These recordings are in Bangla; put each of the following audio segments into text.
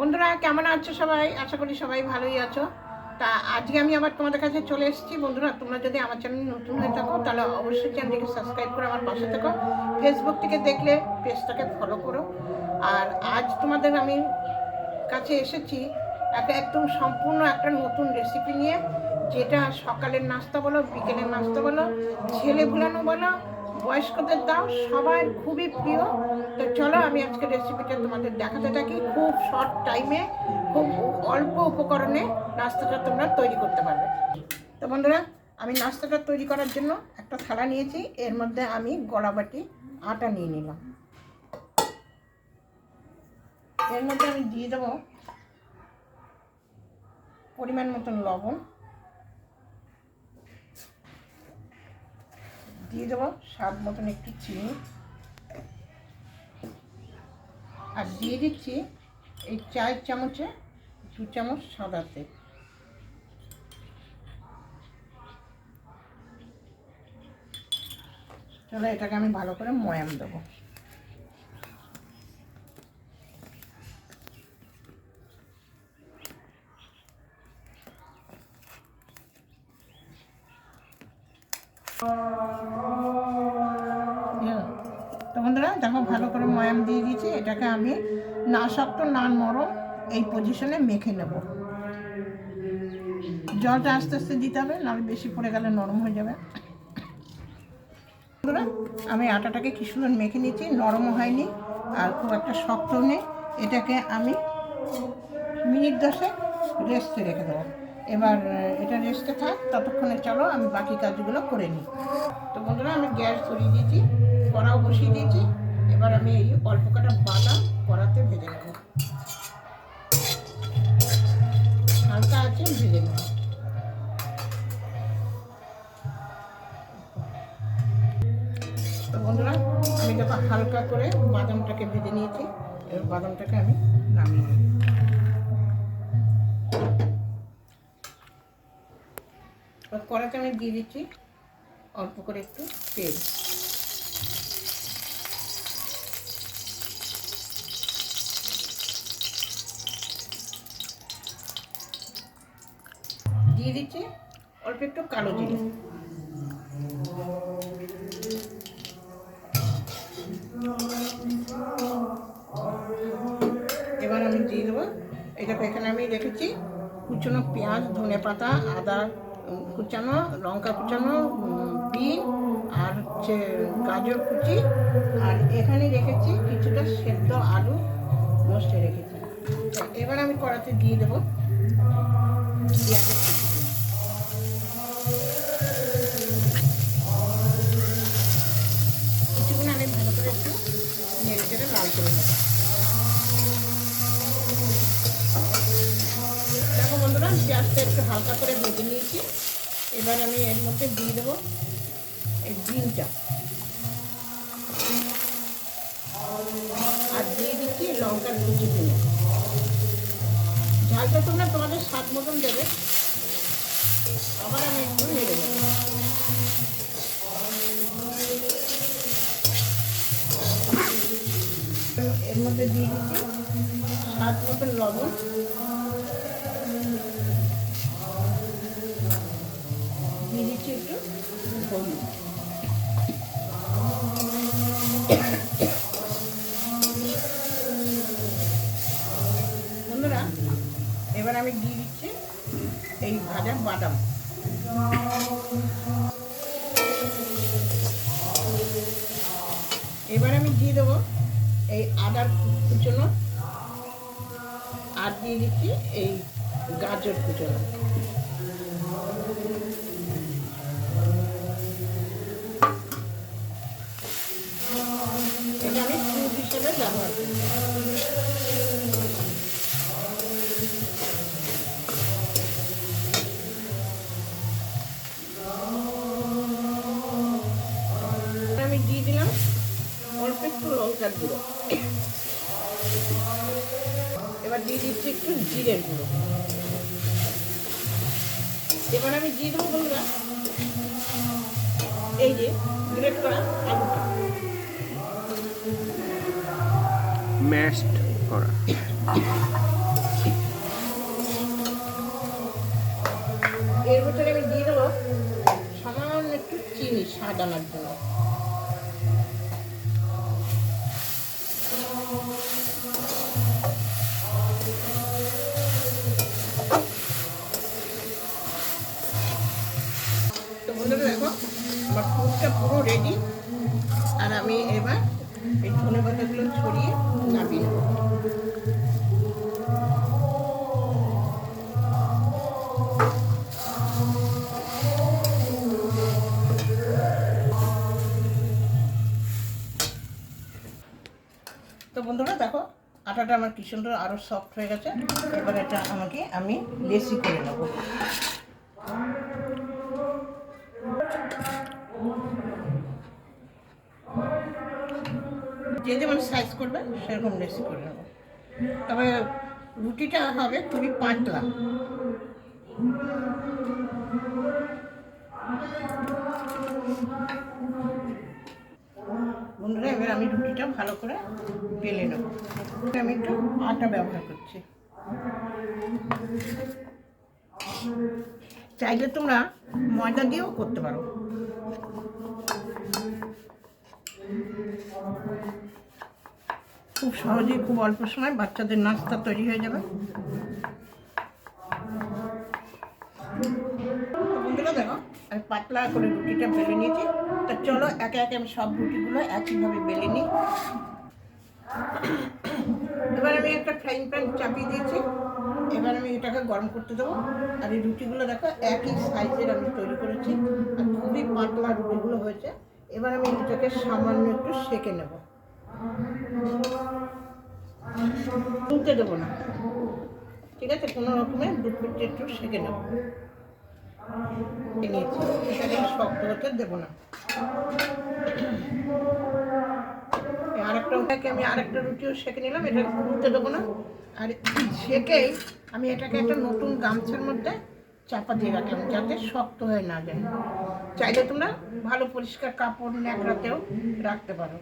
বন্ধুরা, কেমন আছো সবাই? আশা করি সবাই ভালোই আছো। তা আজকে আমি আবার তোমাদের কাছে চলে এসেছি। বন্ধুরা, তোমরা যদি আমার চ্যানেল নতুন হয়ে থাকো, তাহলে অবশ্যই চ্যানেলটিকে সাবস্ক্রাইব করে আমার পাশে থাকো। ফেসবুক থেকে দেখলে পেজটাকে ফলো করো। আর আজ তোমাদের আমি কাছে এসেছি একটা একদম সম্পূর্ণ একটা নতুন রেসিপি নিয়ে, যেটা সকালের নাস্তা বলো, বিকেলের নাস্তা বলো ছেলে ভুলানো বলো বয়স্কদের দাও, সবার খুবই প্রিয়। তো চলো, আমি আজকে রেসিপিটা তোমাদের দেখাতে থাকি। খুব শর্ট টাইমে খুব অল্প উপকরণে নাস্তাটা তোমরা তৈরি করতে পারবে। তো বন্ধুরা, আমি নাস্তাটা তৈরি করার জন্য একটা থালা নিয়েছি। এর মধ্যে আমি গড়াবাটি আটা নিয়ে নিলাম। এর মধ্যে আমি দিয়ে দেবো পরিমাণ মতন লবণ। দিয়ে দেবো স্বাদ মতন একটু চিনি। আর দিয়ে দিচ্ছি এই চায়ের চামচে দু চামচ সাদা তেল। চলো এটাকে আমি ভালো করে ময়াম দেবো। তো বন্ধুরা, দেখো ভালো করে ময়াম দিয়ে দিয়েছি। এটাকে আমি না শক্ত না নরম এই পজিশনে মেখে নেব। জলটা আস্তে আস্তে দিতে হবে, নাহলে বেশি পড়ে গেলে নরম হয়ে যাবে। বন্ধুরা, আমি আটাটাকে কি সুন্দর মেখে নিয়েছি, নরমও হয়নি আর খুব একটা শক্ত নেই। এটাকে আমি মিনিট দশেক রেস্টে রেখে দেবো। এবার এটা রেস্টে থাক, ততক্ষণে চলো, আমি বাকি কাজগুলো করে নিই। তো বন্ধুরা, আমি গ্যাস ধরিয়ে দিয়েছি, কড়াও বসিয়ে দিয়েছি। এবার আমি এই অল্প কটা বাদাম কড়াতে ভেজে নেব। হালকা আছে ভেজে নেব। তো বন্ধুরা, আমি দেখো হালকা করে বাদামটাকে ভেজে নিয়েছি। এবার বাদামটাকে আমি নামিয়ে নিই। কড়াতে আমি দিয়ে দিচ্ছি অল্প করে একটু তেল। দিয়ে দিচ্ছি অল্প একটু কালো জিরে। এবার আমি দিয়ে দেবো। এটা এখানে আমি রেখেছি কুচনো পেঁয়াজ ধনে পাতা আদা কুচানো, লঙ্কা কুচানো, বিন আর হচ্ছে গাজর কুচি। আর এখানে রেখেছি কিছুটা সেদ্ধ আলু মশে রেখেছি। এবার আমি কড়াতে দিয়ে দেবো পেঁয়াজের এবার আমি এর মধ্যে দিয়ে দেবো এই ডিমটা। আর দিয়ে দিচ্ছি লঙ্কার কুচি কিনে ঝালটা তোমরা তোমাদের স্বাদ মতন দেবে। আবার আমি একটু নেড়ে নেব। এর মধ্যে দিয়ে দিচ্ছি স্বাদ মতন লবণ। আমি দিয়ে দেবো এই আদার কুচনো। আর দিয়ে দিচ্ছি এই গাজর কুচনো। এটা আমি ফুড হিসেবে ব্যবহার করি। আমি দিয়ে দেবো বন্ধুরা। এই যে গ্রেট করা আলুটা। ম্যাশড করা। এর ভেতরে আমি দিয়ে দেবো সামান্য একটু চিনি সাদা আনার জন্য। আটাটা আমার কি সুন্দর আরও সফট হয়ে গেছে। এবার এটা আমাকে আমি লেসি করে নেব। যে যেমন সাইজ করবে, সেরকম লেসি করে নেব। তবে রুটিটা হবে খুবই পাতলা। বন্ধুরা, এবার আমি রুটিটা ভালো করে বেলে নেব। আমি একটু আটা ব্যবহার করছি। চাইলে তোমরা ময়দা দিয়েও করতে পারো। খুব সহজেই খুব অল্প সময় বাচ্চাদের নাস্তা তৈরি হয়ে যাবে। দেখো, আমি পাতলা করে রুটিটা বেলে নিয়েছি। তা চলো একে একে আমি সব রুটিগুলো একইভাবে বেলে নিই। এবার আমি একটা ফ্রাইং প্যান চাপিয়ে দিয়েছি। এবার আমি এটাকে গরম করতে দেবো। আর এই রুটিগুলো দেখো, একই সাইজের আমি তৈরি করেছি। আর খুবই পাতলা রুটিগুলো হয়েছে। এবার আমি এটাকে সামান্য একটু সেকে নেব। তুলতে দেবো না। ঠিক আছে? কোনো রকমের দু মিনিট একটু সেকে নেব। নিয়েছি এটাকে শক্ত হতে দেবো না। ওটাকে আমি আরেকটা রুটিও সেঁকে নিলাম, এটা তুলতে দেবো না। আর সেকেই আমি এটাকে একটা নতুন গামছার মধ্যে চাপা দিয়ে রাখলাম, যাতে শক্ত হয়ে না যায়। চাইলে তোমরা ভালো পরিষ্কার কাপড় ন্যাকড়াতেও রাখতে পারো।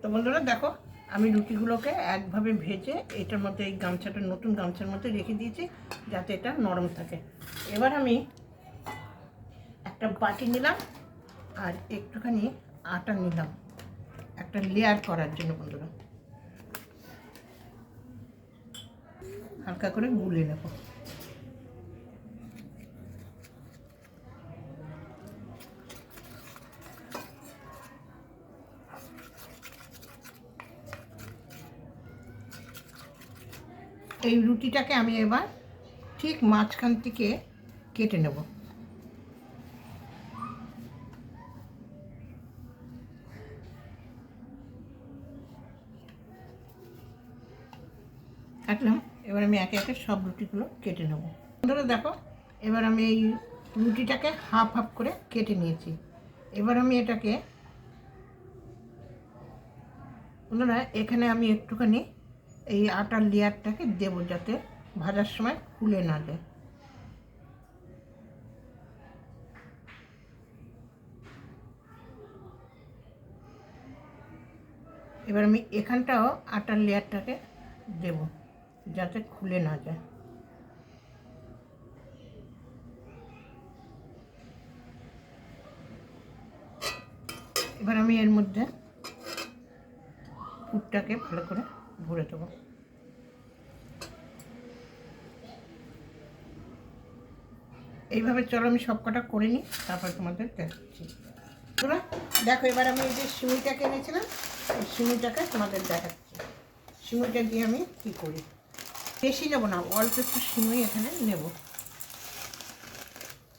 তো বন্ধুরা, দেখো, আমি রুটিগুলোকে একভাবে ভেজে এটার মধ্যে, এই গামছাটা নতুন গামছার মধ্যে রেখে দিয়েছি, যাতে এটা নরম থাকে। এবার আমি একটা বাটি নিলাম আর একটুখানি আটা নিলাম। একটা লেয়ার করার জন্য বন্ধুরা। হালকা করে গুলে নেব। এই রুটিটাকে আমি এবার ঠিক মাঝখান থেকে কেটে নেব। কাটলাম এবার আমি একে একে সব রুটিগুলো কেটে নেব। বন্ধুরা দেখো, এবার আমি এই রুটিটাকে হাফ হাফ করে কেটে নিয়েছি। এবার আমি এটাকে, বন্ধুরা এখানে আমি একটুখানি এই আটার লেয়ারটাকে দেবো যাতে ভাজার সময় খুলে না যায়। এবার আমি এখানটাও আটার লেয়ারটাকে দেব। যাতে খুলে না যায়। এবার আমি এর মধ্যে পুরটাকে ভালো করে ভরে দেবো। এইভাবে চলো আমি সব কটা করে নিই, তারপর তোমাদের দেখাচ্ছি। তোমরা দেখো, এবার আমি যে সিমুইটাকে এনেছিলাম, এই সিমুইটাকে তোমাদের দেখাচ্ছি। সিমুইটা দিয়ে আমি কি করি? বেশি নেব না, অল্প একটু সিমুই এখানে নেব।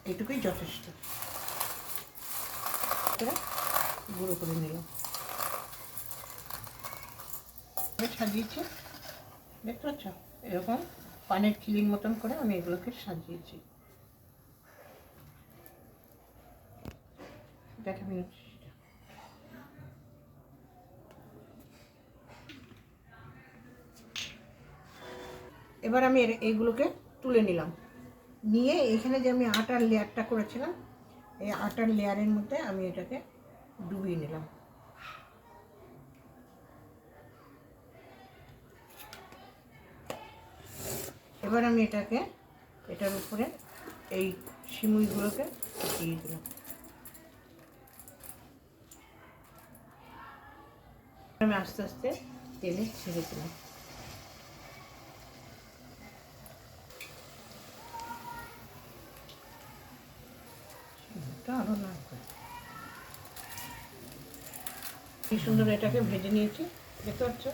এইটুকুই যথেষ্ট। গুঁড়ো করে আমি সাজিয়েছি। দেখতে পাচ্ছ? এরকম পানের খিলির মতন করে আমি এগুলোকে সাজিয়েছি। দেখাবি এবার আমি এইগুলোকে তুলে নিলাম। নিয়ে এখানে যে আমি আটার লেয়ারটা করেছিলাম, এই আটার লেয়ারের মধ্যে আমি এটাকে ডুবিয়ে নিলাম। এবার আমি এটাকে, এটার উপরে এই সিমুইগুলোকে দিয়ে দিলাম। আমি আস্তে আস্তে তেলে ছেড়ে দিলাম। এটা আরও লাগবে কি সুন্দর এটাকে ভেজে নিয়েছি, দেখতে পাচ্ছ?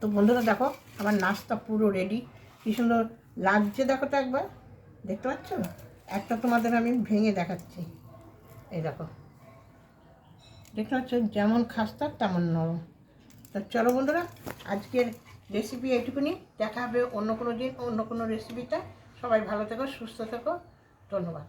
তো বন্ধুরা দেখো, আমার নাস্তা পুরো রেডি কি সুন্দর লাগছে দেখো তো একবার, দেখতে পাচ্ছ? একটা তোমাদের আমি ভেঙে দেখাচ্ছি। এই দেখো। দেখতে পাচ্ছ, যেমন খাস্তা, তেমন নরম। তা চলো বন্ধুরা, আজকের রেসিপি এইটুকুনি। দেখা হবে অন্য কোনো দিন, অন্য কোনো রেসিপিটা সবাই ভালো থেকো, সুস্থ থেকো। ধন্যবাদ।